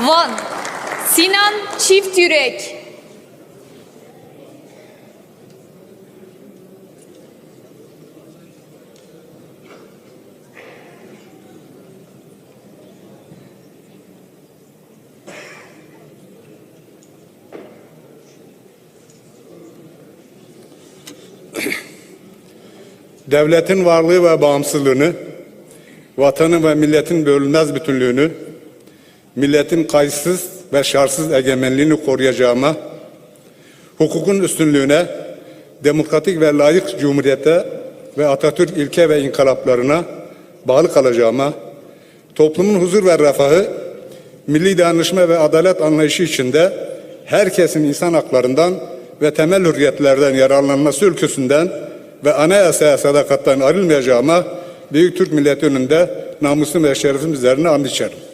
Van Sinan Çift Yürek. Devletin varlığı ve bağımsızlığını, vatanın ve milletin bölünmez bütünlüğünü, milletin kayıtsız ve şartsız egemenliğini koruyacağıma, hukukun üstünlüğüne, demokratik ve layık cumhuriyete ve Atatürk ilke ve inkılaplarına bağlı kalacağıma, toplumun huzur ve refahı, milli dayanışma ve adalet anlayışı içinde herkesin insan haklarından ve temel hürriyetlerden yararlanması ülküsünden ve anayasaya sadakattan ayrılmayacağıma Büyük Türk milleti önünde namusum ve şerefim üzerine and içerim.